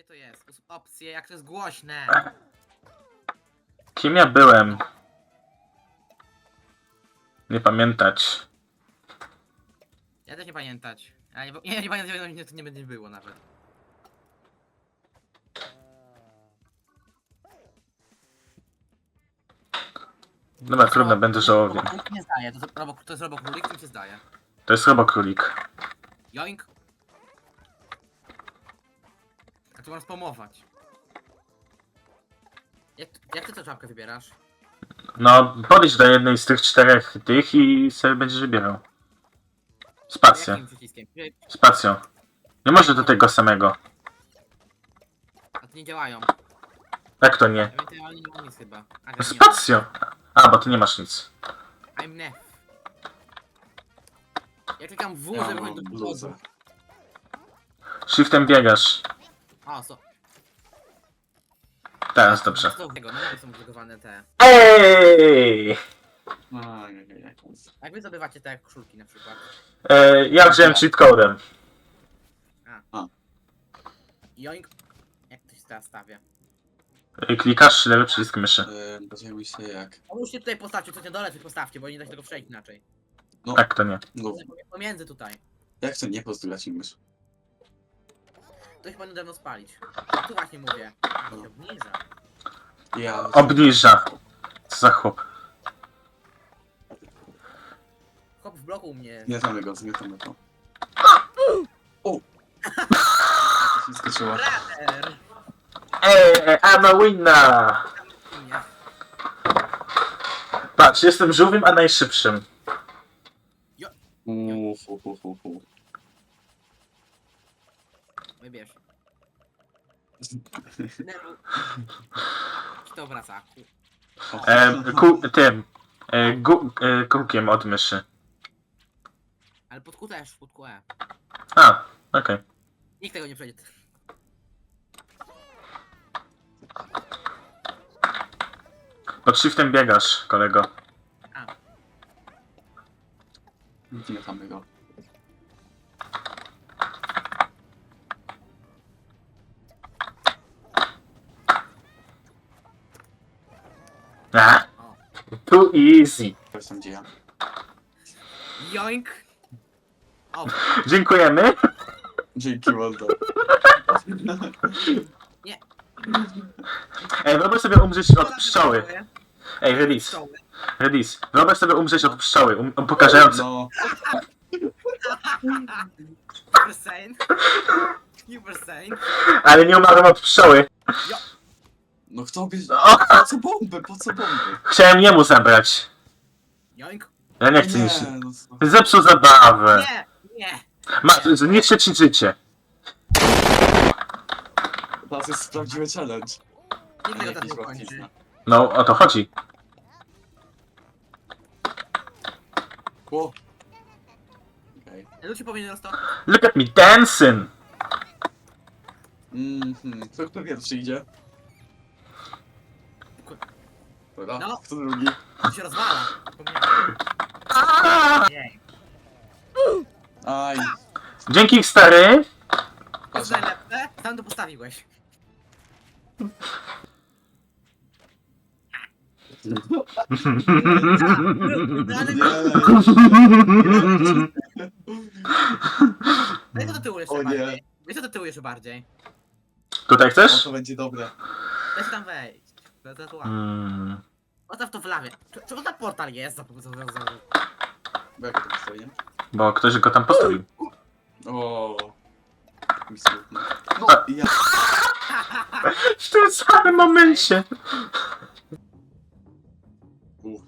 Gdzie to jest? Us- Opcje, jak to jest głośne. Kim ja byłem? Nie pamiętać. Ja też nie pamiętać. Ja nie, nie, nie pamiętam, nie, to nie będzie było nawet. Dobra, trudno, będę żałował. Robokrólik nie zdaje, to jest robokrólik, tym się zdaje. To jest robokrólik. Joink. A tu można spamować. Jak, jak ty tę czapkę wybierasz? No, podejdź do jednej z tych czterech tych i sobie będziesz wybierał. Jakim przyciskiem? Spacją. Nie może do tego samego. A to nie działają. Jak to nie? Ewentualnie nie mam nic chyba. A, No nie. Spacją. A, bo ty nie masz nic. I'm nef. Ja klikam W, Ja żeby mam wejść do bluzę. przodu. Shiftem biegasz. O, so. Teraz dobrze. Co tego? No nie są zbudowane te. Ej! Jak wy zdobywacie te koszulki na przykład? E, ja wziąłem cheat codem. Joink. Jak to się teraz stawia? E, Klikasz lewy przycisk myszy. Podzielił się jak. A musicie tutaj postawcie, coś na dole coś postawcie, bo nie da się tego przejść inaczej. No, Tak to nie. no Pomiędzy tutaj. jak to nie pozdulać mysz? To się powinno dawno spalić. Tu właśnie mówię. A, się obniża. Ja. Obniża. Co za chłop. Chłop w bloku u mnie. Zmiatamy go, zmiatamy go. O! To się skoczyła. Brother! Ej, I'm a winner! Nie. Patrz, jestem żółwiem, a najszybszym. Kto wraca? Ku- O. E, ku, tym. E, gu, e, kółkiem od myszy. Ale pod Q też, pod Q E. A, okej. Nikt tego nie przejdzie. Pod shiftem biegasz, kolego. A, Zmiatamy go. Easy. To jest tam gdzie ja. Joink! O, Dziękujemy. Dzięki, Waldo. Ej, wyobraź sobie umrzeć od pszczoły. Ej, Redis, Pszczoły. Redis. Wyobraź sobie umrzeć od pszczoły, um, pokażając... No, You were saying? You were saying? Ale nie umarłem od pszczoły. No kto by... O! Po co bomby, po co bomby? Chciałem jemu zabrać. Joink? Ja nie chcę nic. no co? Zepsuł zabawę. Nie! Nie! Ma, zniszczę ci życie. Teraz jest prawdziwy challenge. Nikt tego tak nie kończy. No, o to chodzi. O! Okej. Ludzie powinien rozto... Look at me dancing. Mhm, kto, kto pierwszy idzie? Dobra, No. kto drugi? To się rozwala. Zapomniałem. Jej. Aj, Dzięki, stary. To jest najlepsze? Tam to postawiłeś. No ale nie. Weź to do tyłu jeszcze O nie. bardziej. Weź to do tyłu jeszcze bardziej. Tutaj O, chcesz? to będzie dobre. Weź tam wejść. To, to, to ładnie. Mm. Postaw to w lawie. Czy to portal jest? Za, za, za, za. Bo jak to postawię? Bo ktoś go tam postawił. O. mi smutno. No, ja. W tym samym momencie. Uff.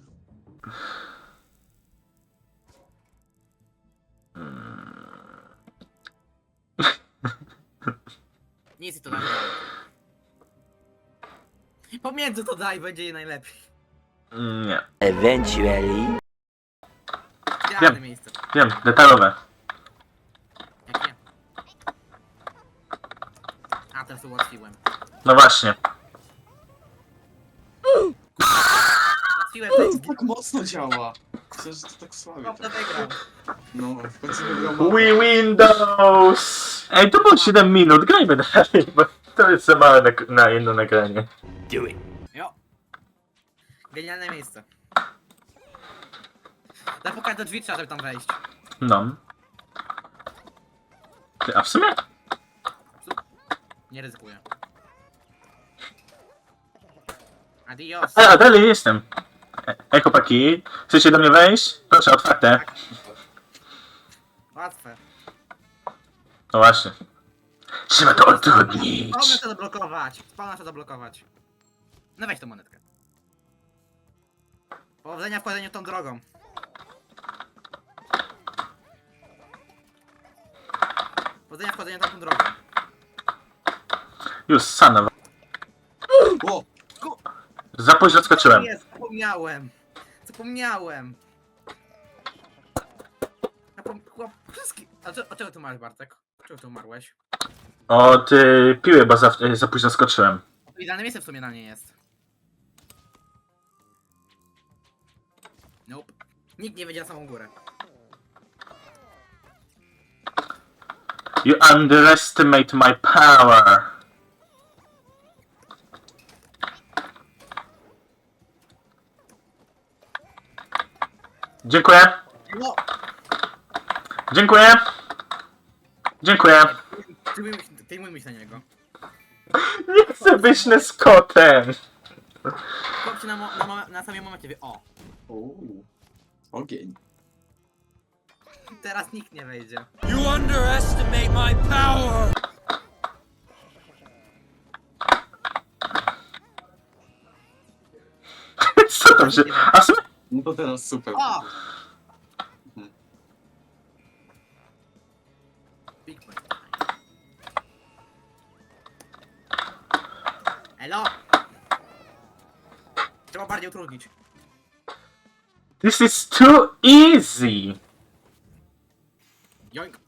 Nic i to daj. Pomiędzy to daj, będzie najlepiej. Nie. Eventually. Idealne Wiem. miejsce. Wiem, detalowe. Jak nie. A, teraz ułatwiłem. No właśnie. Ułatwiłem To tak mocno działa. Że to tak to wygrał. No, w końcu wygrał. We Windows! Ej, to było 7 minut, grajmy dalej. Bo... To jest za małe na, na jedno nagranie. Jo. Genialne miejsce. Zapukać do drzwi trzeba, żeby tam wejść. No. Ty, A w sumie? Nie ryzykuję. Adios. A, dalej jestem. E, Ej, chłopaki, chcecie do mnie wejść? Proszę, otwarte. Łatwe. No właśnie. Trzeba to Spawna utrudnić. chcę zablokować. Spawna chcę zablokować. No weź tą monetkę. Powodzenia w chodzeniu tą drogą. Powodzenia w chodzeniu tą drogą. Już, sana. O! Za późno skoczyłem. Nie, zapomniałem. Zapomniałem. Zapom... Chłop... Wszystkie... A, co, a czego tu masz, Bartek? Czego tu umarłeś? Od y, piły, bo za, y, za późno skoczyłem. Idealne miejsce w sumie na nie jest. Nikt nie wiedzie na samą górę. You underestimate my power. Dziękuję. No! Dziękuję. Dziękuję. Ty mój, ty mój myśl na niego. Nie chcę być Neskotem. Chłop się na, mo- na, mo- na samym momencie wie, o, Uuu. Ogień. teraz nikt nie wejdzie. You underestimate my power! Co tam się... A sumie... No to teraz super. O! Big. Elo! Trzeba bardziej utrudnić. This is too easy. Joink.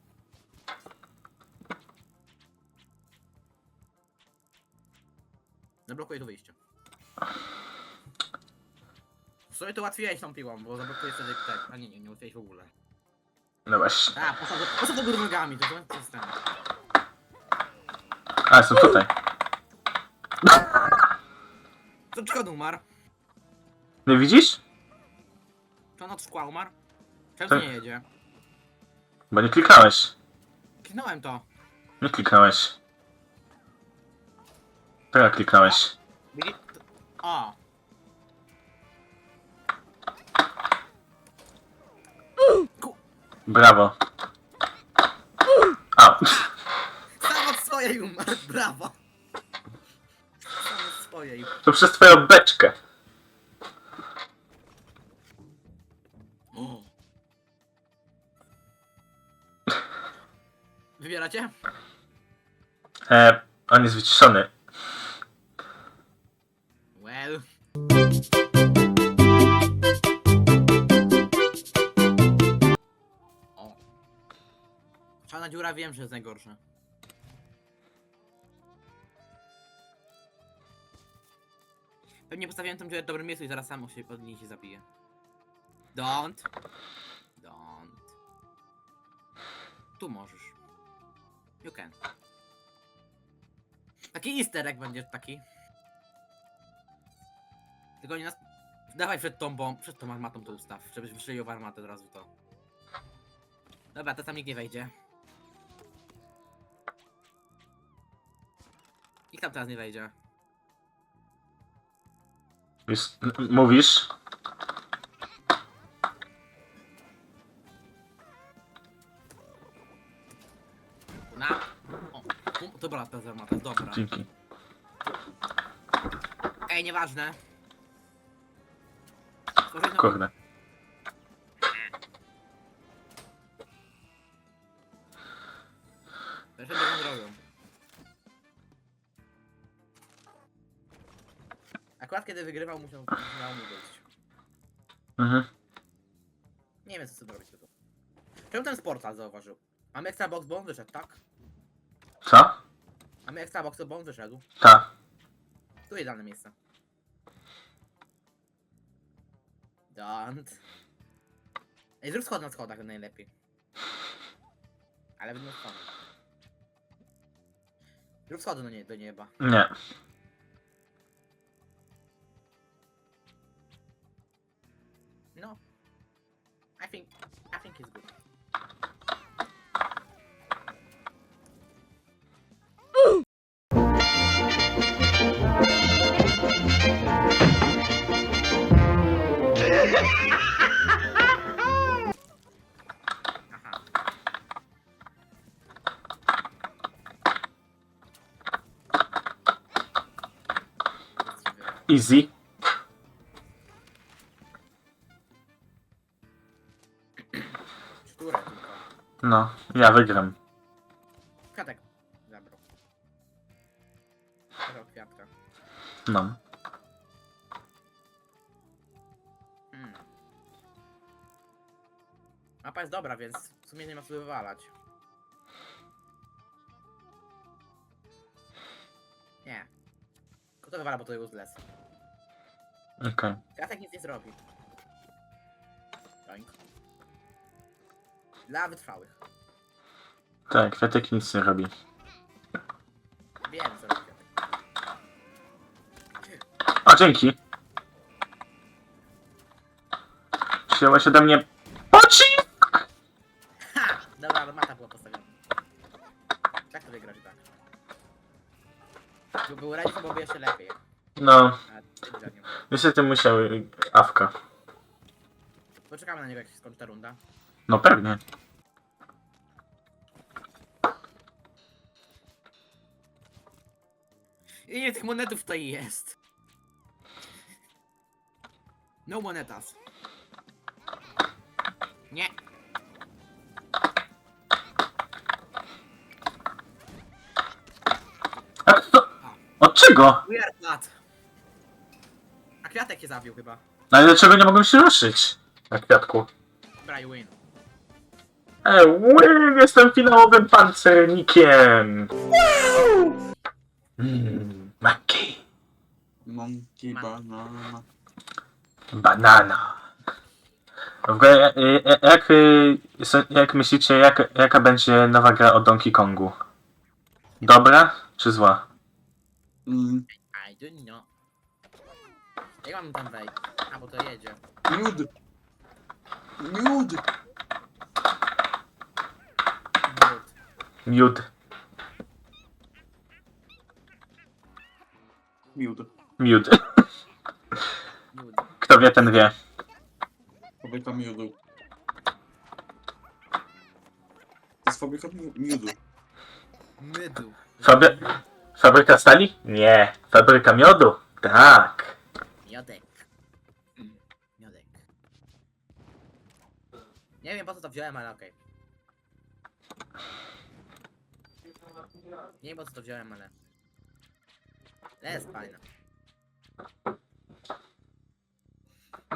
Zablokuję tu wyjście. W sumie to łatwiej tą piłą, bo zablokuję wtedy tak. A nie, nie, nie łatwiej w ogóle. No właśnie. A, po co, po co do góry nogami, to to jest ten. A, jestem tutaj. To czego umarł? Nie widzisz? On od szkła umarł? Czemu Tak. nie jedzie? Bo nie klikałeś. Kliknąłem to. Nie klikałeś. Teraz klikałeś. Widzi? O! Brawo. A, Sam od swojej umarł, brawo! Sam od swojej. to przez twoją beczkę. Wybieracie? E, on jest wyciszony. Well. O. Czarna dziura wiem, że jest najgorsza. Pewnie postawiłem tą dziurę w dobrym miejscu i zaraz sam się od niej się zabije. Don't. Don't. Tu możesz. You can. Taki easter egg będzie taki. Tylko nie nas... Dawaj przed tą bomb, przed tą armatą to ustaw, żebyś wystrzelił w armatę od razu to. Dobra, to tam nikt nie wejdzie. Nikt tam teraz nie wejdzie. Mówisz? Dobra, ta dobra. Dzięki. Ej, nieważne. Stworzyć nową- Kurde. Weszłem drugą drogą. Akurat kiedy wygrywał, musiał, musiał mu wyjść. Mhm. Nie wiem co chcę robić tylko. Czemu ten portal zauważył? Mamy extra box, bo on wyszedł, tak? Mamy extra box, bo on wyszedł. Ta. Tu idealne miejsce. Don't. Ej, zrób schod na schodach najlepiej. Ale będą schody. Rób schody do, nie, do nieba. Nie. Easy. Tylko. No, ja wygram. Kwiatek zabrał. Zabrał kwiatka. No. Hmm. Mapa jest dobra, więc w sumie nie ma co wywalać. Nie. To wywala, bo to zles. Okej. Kwiatek nic nie zrobi. Doink. Dla wytrwałych. Tak, kwiatek nic nie robi. Wiem, co robi kwiatek. O, dzięki. Wzięłaś ode mnie Gdyby był to byłoby jeszcze lepiej. No, nią. niestety musiał awka. Poczekamy na niego, jak się skończy ta runda. No pewnie. I nie tych monetów tutaj jest. No monetas. Nie. A kto? Od czego? Weird that. A kwiatek się zabił chyba. No ale dlaczego nie mogłem się ruszyć? Na kwiatku. Dobra, you win. E, win! Jestem finałowym pancernikiem! Mmm. Monkey Ma- banana. Banana. W ogóle, e, e, jak, e, so- jak myślicie, jak, jaka będzie nowa gra o Donkey Kongu? Dobra czy zła? Mm, I don't know. Jak mam tam wejść? A, bo to jedzie. miód. Miód. Miód. Miód. Miód. Good. Kto wie, ten wie. Fabryka miodu. To jest fabryka mi- miodu. Fabry... Fabryka stali? Nie. Fabryka miodu? Tak. Miodek. Mm, Miodek. Nie wiem po co to wziąłem, ale okej. Nie wiem po co to wziąłem, ale... Ale Jest fajne.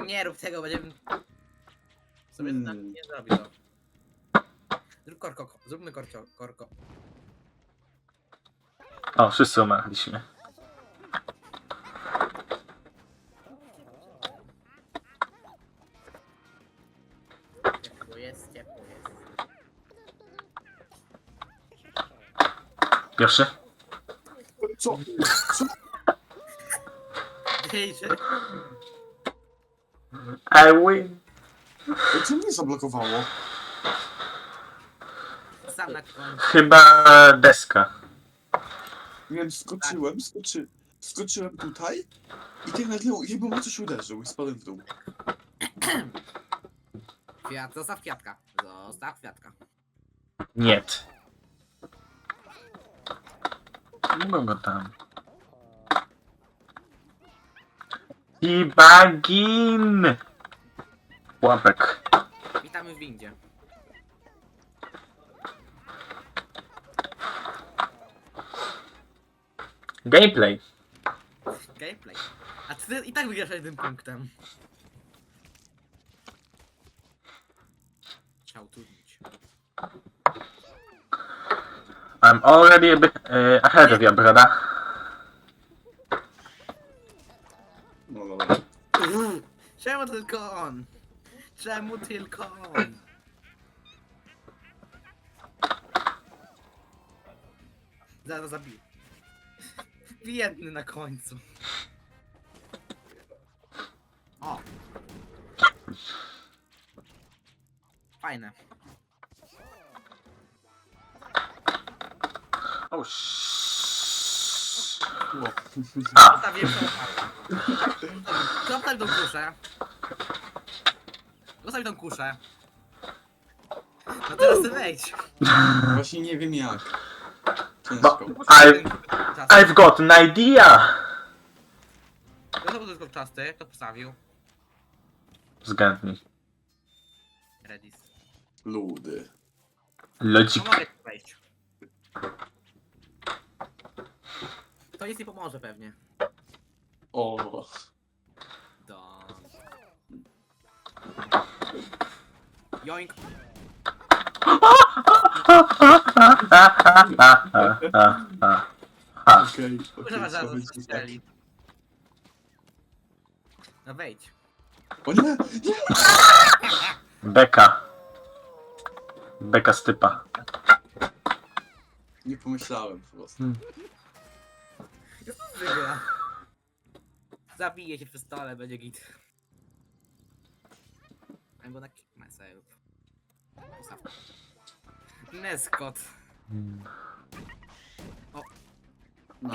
Nie rób tego, będziemy... Sobie Hmm. hmm. nie zrobi to. Zrób korko, zróbmy korcio, korko. O, wszyscy umarliśmy. Ciepło jest, ciepło jest. Co? Co? Dejże. I win. Co mnie zablokowało? Sam na końcu. Chyba deska. Nie wiem, skoczyłem, skoczy... skoczyłem tutaj i tak nagle jakby mnie coś uderzył i spadłem w dół. Kwiat, zostaw kwiatka. Zostaw kwiatka. Nie. Mogę go tam. I bagin! Łapek. Witamy w windzie. Gameplay. Gameplay. A ty i tak wygrasz jednym punktem. Trzeba utrudnić. I'm already a bit uh, ahead of you, brother. No dobra. Czemu tylko on? Czemu tylko on? Zaraz zabiję. Biedny na końcu. O. Fajne. O. Zostawiłem tą kartę. Zostaw tą kuszę. Zostaw tą kuszę. No teraz ty wejdź. Właśnie nie wiem jak. Bo- Ciężko. I, I've got an idea! To był tylko czasty, kto postawił? Zgadnij. Redis. Ludy. Logic. Pomogę ci wejść. To nic nie pomoże pewnie. O. Do... Joink. Okej. Kurwa, zaraz tak. No wejdź. O nie! Nie! Beka. Beka z typa. Nie pomyślałem po prostu. Wygra. Zabije się przez stole, będzie git. I'm gonna kick myself. Ustaw. Neskot. No.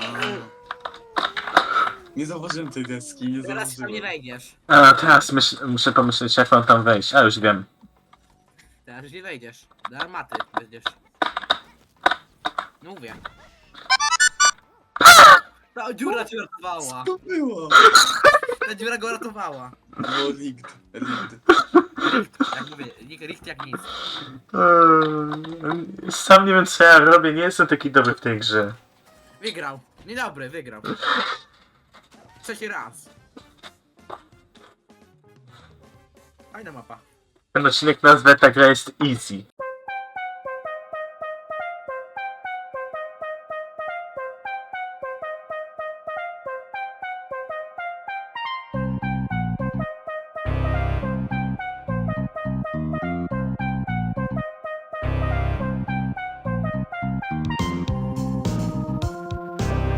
Nie zauważyłem tej deski, nie Teraz tam nie zauważyłem. wejdziesz. A teraz myśl, muszę pomyśleć, jak mam tam wejść. A już wiem. Teraz już nie wejdziesz. Do armaty będziesz. No mówię. Ta dziura cię ratowała. To było! Ta dziura go ratowała. No, rigged. Rigged. Jak mówię, nikt richt jak nic. Eee, Sam nie wiem co ja robię, nie jestem taki dobry w tej grze. Wygrał. Niedobry, wygrał. Trzeci raz. Fajna mapa. Ten odcinek nazwę ta gra jest easy.